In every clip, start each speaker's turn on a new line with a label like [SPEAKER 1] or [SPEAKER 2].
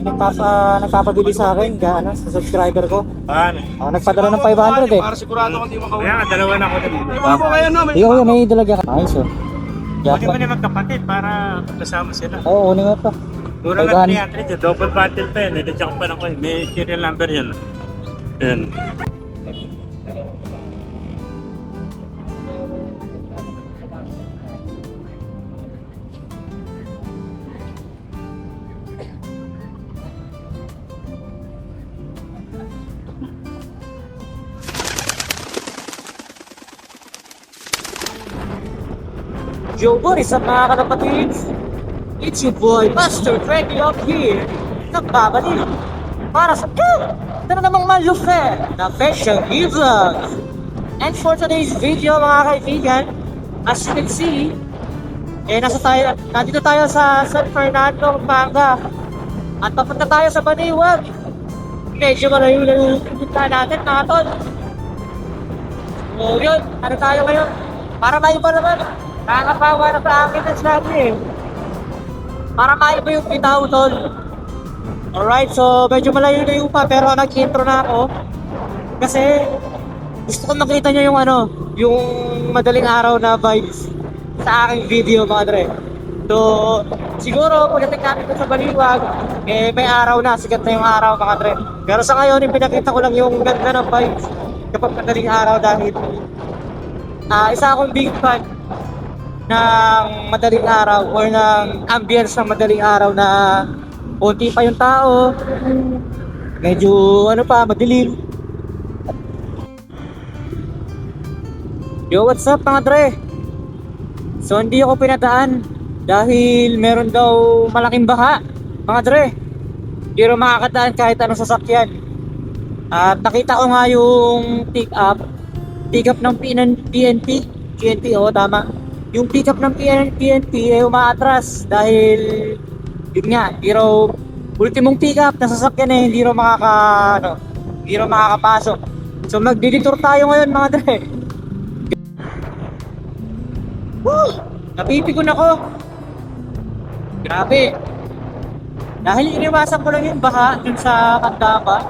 [SPEAKER 1] Nagpapa, nagpapabili sa akin, ga, ano, sa subscriber ko.
[SPEAKER 2] Paano?
[SPEAKER 1] Ako nagpadala ng 500 eh.
[SPEAKER 3] Para sigurado kung di makauwi.
[SPEAKER 2] Kaya nga, dalawa na ako din.
[SPEAKER 3] Di ba po kayo no? May
[SPEAKER 1] Ikaw yun, may dalaga ka. Ayos oh.
[SPEAKER 2] Pwede mo na magkapatid para magkasama sila.
[SPEAKER 1] Oo, unin nga pa.
[SPEAKER 2] Mura lang 300 yun. Double bundle pa yun. Nilitsak pa lang ko. May serial number yan. Yan.
[SPEAKER 1] Yo, what is up mga kalapatids? It's your boy, Master Freddy up here. Nagbabalik para sa ito na namang malufet na Fashion Vlogs. And for today's video mga kaibigan, as you can see, eh nasa tayo, nandito tayo sa San Fernando, Pampanga. At papunta tayo sa Baniwag. Medyo malayo na yung punta natin mga tol. So yun, ano tayo ngayon? Para maiba naman. Nakakapawa na sa akin ang sinabi eh. Para maiba yung bitaw tol. Alright, so medyo malayo na yung pa pero nag-intro na ako. Kasi gusto ko makita nyo yung ano, yung madaling araw na vibes sa aking video mga dre. So, siguro pagdating natin sa Baliwag, eh may araw na, sikat na yung araw mga dre. Pero sa ngayon, yung pinakita ko lang yung ganda ng vibes kapag madaling araw dahil ah isa akong big fan ng madaling araw or ng ambience ng madaling araw na konti pa yung tao, medyo ano pa, madilim. Yo, what's up mga dre? So hindi ako pinadaan dahil meron daw malaking baha, mga dre. Hindi rin makakadaan kahit anong sasakyan. At nakita ko nga yung pick up, pick up ng PN- PNP, PNP, oo tama. Yung pick up ng PN- PNP ay umaatras dahil yun nga, hindi raw ultimong pick up na sasakyan eh, hindi raw makaka, ano, hindi raw makakapasok. So magdidetour tayo ngayon mga dre. Woo! Napipikon ako. Grabe. Dahil iniwasan ko lang yung baha dun sa Kandapa.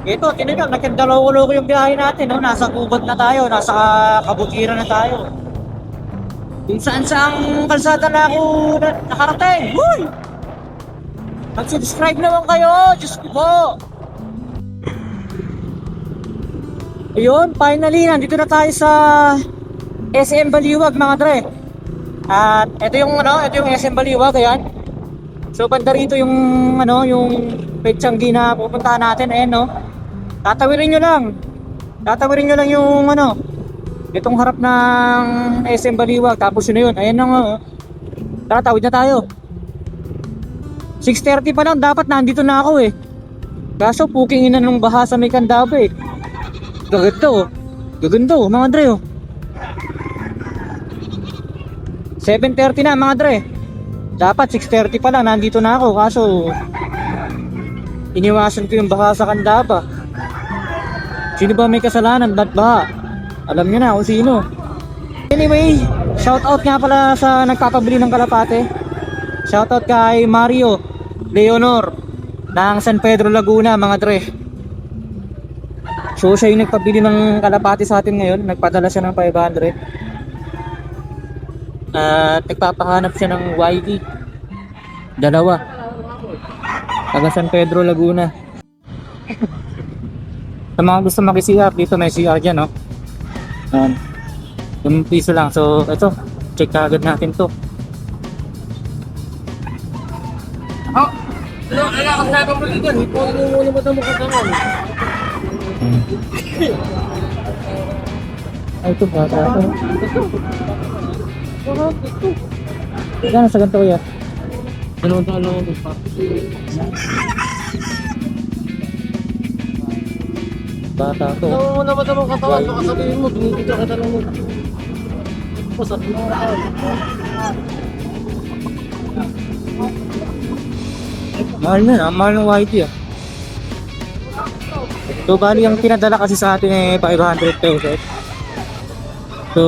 [SPEAKER 1] Ito, tinan nyo, nagkandalaw ko yung biyahe natin. No? Nasa gubat na tayo, nasa kabutiran na tayo. Saan saang kalsada na ako na- nakarating. Huy! Mag-subscribe naman kayo, Diyos ko. Ayun, finally, nandito na tayo sa SM Baliwag mga dre. At ito yung ano, ito yung SM Baliwag, ayan. So banda rito yung ano, yung Petsanggi na pupuntahan natin, ayan no. Tatawirin nyo lang. Tatawirin nyo lang yung ano, itong harap ng SM Baliwag, tapos yun na yun, ayan na nga. oh. Tara, tawid na tayo. 6.30 pa lang, dapat nandito na ako eh. Kaso puking ina nung baha sa may kandaba eh. Gaganda oh. Oh, mga dre oh. 7.30 na mga dre. Dapat 6.30 pa lang, nandito na ako. Kaso, iniwasan ko yung baha sa kandaba. Sino ba may kasalanan? Ba't baha? Alam nyo na kung sino. Anyway, shout out nga pala sa nagpapabili ng kalapate. Shout out kay Mario Leonor ng San Pedro Laguna, mga dre. So siya yung nagpabili ng kalapati sa atin ngayon. Nagpadala siya ng 500. At nagpapahanap siya ng YD. Dalawa. Taga San Pedro, Laguna. Sa mga gusto makisiyap, dito may CR dyan, no? Yan. Yung piso lang. So, ito. Check agad natin to.
[SPEAKER 3] Oh, ano, ano sabi mo dito? Hindi ko muna mo ito makatangan.
[SPEAKER 1] Ay, ito ba? Ito. Gano'n sa ganito kuya?
[SPEAKER 3] Ano ito, ano ito?
[SPEAKER 1] Bata to.
[SPEAKER 3] Ano mo na ba ito makatawan? Baka sabihin mo, binibigyan kita lang mo. Pasat mo na ako.
[SPEAKER 1] Mahal na, ang mahal ng YT ah. So bali ang pinadala kasi sa atin eh 500 pesos. So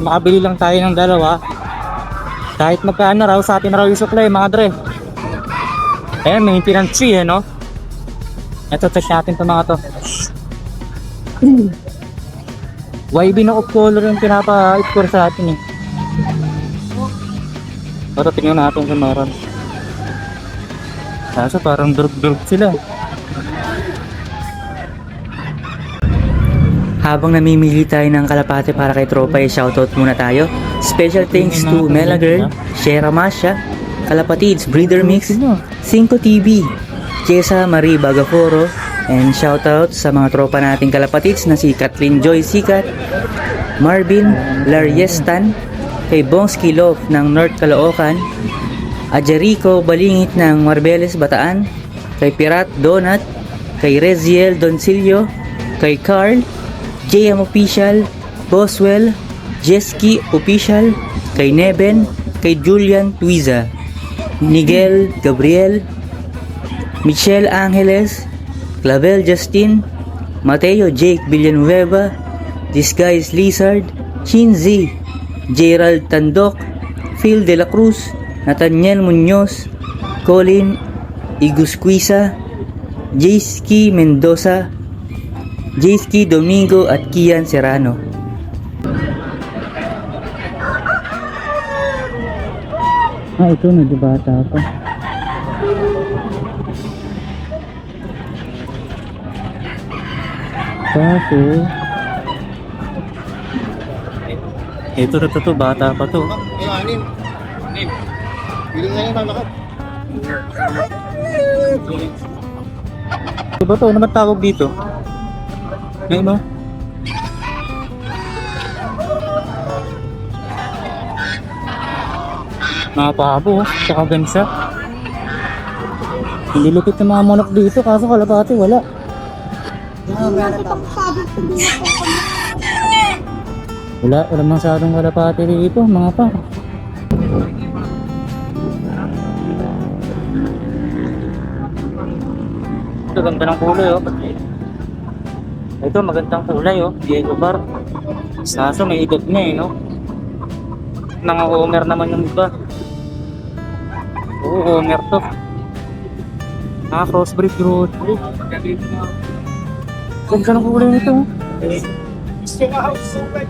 [SPEAKER 1] makabili lang tayo ng dalawa. Kahit magkano raw sa atin raw yung supply mga dre. Ayan, maintenance fee eh, no? Ito, check natin itong mga to. YB na off color yung pinapa-score sa atin eh. Para tingnan natin kung meron. Kaso parang durug-durug sila.
[SPEAKER 4] Habang namimili tayo ng kalapate para kay tropa, eh, shoutout muna tayo. Special thanks to Mela Girl, Shera Masha, Kalapatids, Breeder Mix, 5 TV, Jessa Marie Bagaforo, and shoutout sa mga tropa nating kalapatids na si Kathleen Joy Sikat, Marvin Lariestan, kay Bongs Kilov ng North Caloocan, Ajerico Balingit ng Marbeles Bataan, kay Pirat Donat, kay Reziel Doncillo, kay Carl, JM Official, Boswell, Jeski Official, kay Neben, kay Julian Tuiza, Miguel Gabriel, Michelle Angeles, Clavel Justin, Mateo Jake Villanueva, Disguise Lizard, Shinzi, Gerald Tandok, Phil De La Cruz, Nathaniel Munoz, Colin Igusquisa, Jayski Mendoza, Jayski Domingo at Kian Serrano.
[SPEAKER 1] Ah, ito, medyo bata pa. Kaso... Ito na to, to, bata pa to.
[SPEAKER 3] Yung anim. Anim. Piling nga yung lalakad.
[SPEAKER 1] Ito ba to? Ano naman tawag dito? Ngayon no? Mga pabo, tsaka gansa. Hindi lupit ng mga manok dito, kaso kalapati wala. Wala, wala masyadong kalapati dito, mga pa. Ito, ganda ng kulay, oh. Ito, magandang kulay, oh. Diego Bar. Kaso may edad na, eh, no? Mga Homer naman yung iba. Oo, Homer to. Ah, crossbreed growth. Ganda ng kulay nito, oh.
[SPEAKER 3] Gusto nga ako super.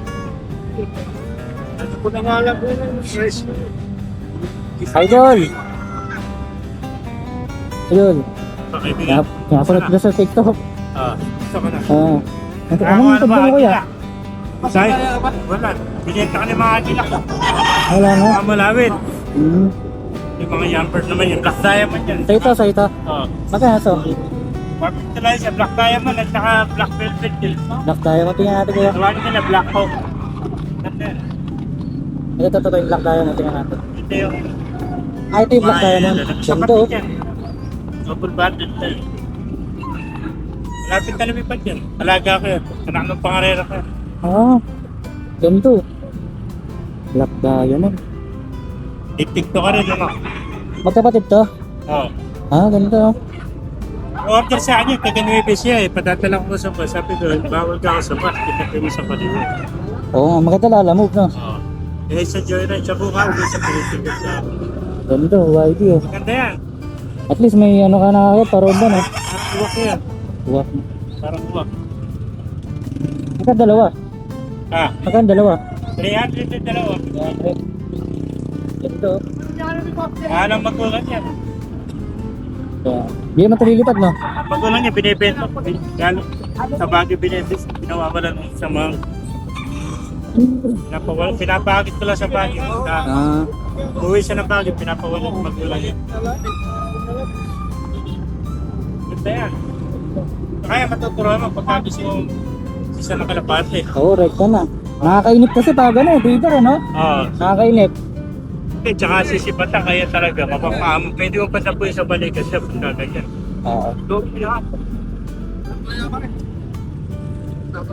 [SPEAKER 3] Ano ko na nga alam ko yun, fresh.
[SPEAKER 1] Idol! Idol,
[SPEAKER 2] Pakaibigan.
[SPEAKER 1] nap- napanood ko sa TikTok.
[SPEAKER 2] Ah, gusto ko na.
[SPEAKER 1] Ah. Ano
[SPEAKER 2] ano
[SPEAKER 1] YouTube
[SPEAKER 2] ba,
[SPEAKER 1] mo, kuya?
[SPEAKER 2] Say? Wala. Binenta ka ni mga atila ko.
[SPEAKER 1] Wala na.
[SPEAKER 2] Mga malawin.
[SPEAKER 1] Hmm.
[SPEAKER 2] Yung mga yumpers naman yung black diamond yan.
[SPEAKER 1] Sa ito, sa ito.
[SPEAKER 2] Oh.
[SPEAKER 1] Magkano to?
[SPEAKER 2] Perfect talaga siya. Black diamond at saka black velvet din.
[SPEAKER 1] Black tayo. Matingnan natin kuya.
[SPEAKER 2] Tawagin nila black hawk. Ganda.
[SPEAKER 1] Ito, ito, ito yung black tayo. Matingnan natin.
[SPEAKER 2] Ito yung...
[SPEAKER 1] Ah, ito yung black.
[SPEAKER 2] Sa
[SPEAKER 1] Ganito. oh.
[SPEAKER 2] Double banded tayo. Malapit na lumipad yan. Alaga ko yan. Anak ng pangarera ko yan.
[SPEAKER 1] Ah, ganito. Black diamond.
[SPEAKER 2] Tik-tiktok ka rin, ano?
[SPEAKER 1] Magkapatid to?
[SPEAKER 2] Oo.
[SPEAKER 1] Ah, ganito. oh.
[SPEAKER 2] Order sa akin, taga Nueve siya eh. Padadala ko sa bus. Sabi ko, bawal ka ako sa bus. Kita mo sa paligid.
[SPEAKER 1] Oo, nga, maganda lalamove, no?
[SPEAKER 2] Oo. Eh, sa Joyride, sa buka, ulit sa Pilipinas.
[SPEAKER 1] Ganito, YD, oh.
[SPEAKER 2] Maganda yan.
[SPEAKER 1] At least may ano ka na agad, paroon doon, oh.
[SPEAKER 2] Parang buwak yan.
[SPEAKER 1] Buwak.
[SPEAKER 2] Parang buwak.
[SPEAKER 1] Magkano dalawa?
[SPEAKER 2] Ah,
[SPEAKER 1] Magkano dalawa?
[SPEAKER 2] 300 yung dalawa.
[SPEAKER 1] Ganito, oh.
[SPEAKER 2] Alam magulang yan.
[SPEAKER 1] Yeah. Hindi naman tulilipad, no?
[SPEAKER 2] Magulang niya, binibenta ko. Gano, sa Baguio binibenta. Pinawawala ng sa mga... Pinapawala, pinapakit ko lang sa Baguio. Ah, Uwi siya ng Baguio, pinapawala ng magulang niya. Ganda yan. Kaya matuturuan mo pagka gusto mo isa ng kalapate.
[SPEAKER 1] oo, right ka na. Nakakainip kasi pag ano, breeder, ano?
[SPEAKER 2] Oo.
[SPEAKER 1] Nakakainip.
[SPEAKER 2] Eh, tsaka sisipata kaya talaga, mapapahamo. Pwede mo patapuin sa balik kasi punta ganyan.
[SPEAKER 1] Oo.
[SPEAKER 2] So, yeah.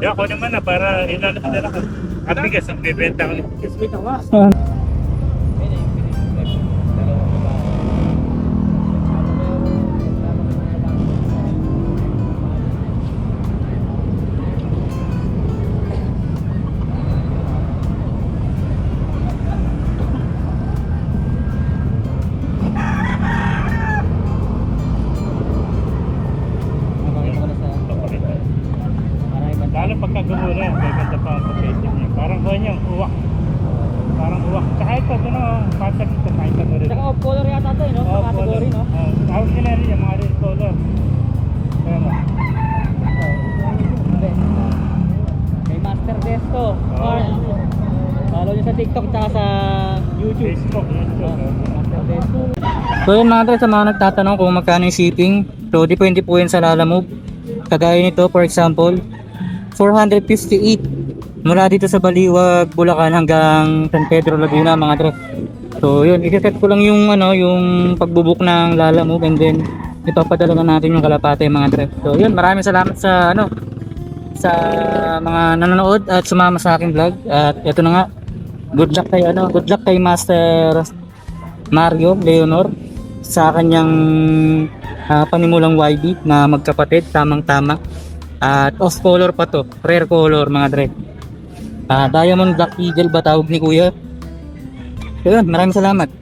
[SPEAKER 2] Yeah, ako naman na para ilalap na lang. At bigas ang bibenta ko. uwak. Parang uwak. Tsaka ito, ito na, bata dito, kahit ka rin. Tsaka
[SPEAKER 1] off-color yata ito, eh, no? Sa category, no?
[SPEAKER 2] Uh, tawag nila rin yung mga red color. Ayan oh. mo.
[SPEAKER 1] Kay Master Desto. Oh. Follow nyo sa TikTok tsaka sa YouTube.
[SPEAKER 2] Facebook, ah, YouTube.
[SPEAKER 1] Master Desto. So yun mga sa mga nagtatanong kung magkano yung shipping, so depende po yun sa lalamove. Kagaya nito, for example, 458 mula dito sa Baliwag, Bulacan hanggang San Pedro, Laguna mga dre. So yun, i-set ko lang yung ano, yung pagbubuk ng Lalamove and then ipapadala na natin yung kalapate mga dre. So yun, maraming salamat sa ano sa mga nanonood at sumama sa aking vlog at ito na nga good luck kay ano good luck kay Master Mario Leonor sa kanyang ah, panimulang YB na magkapatid tamang tama at off color pa to rare color mga dre Ah, Diamond Black Eagle ba tawag ni kuya? So yun maraming salamat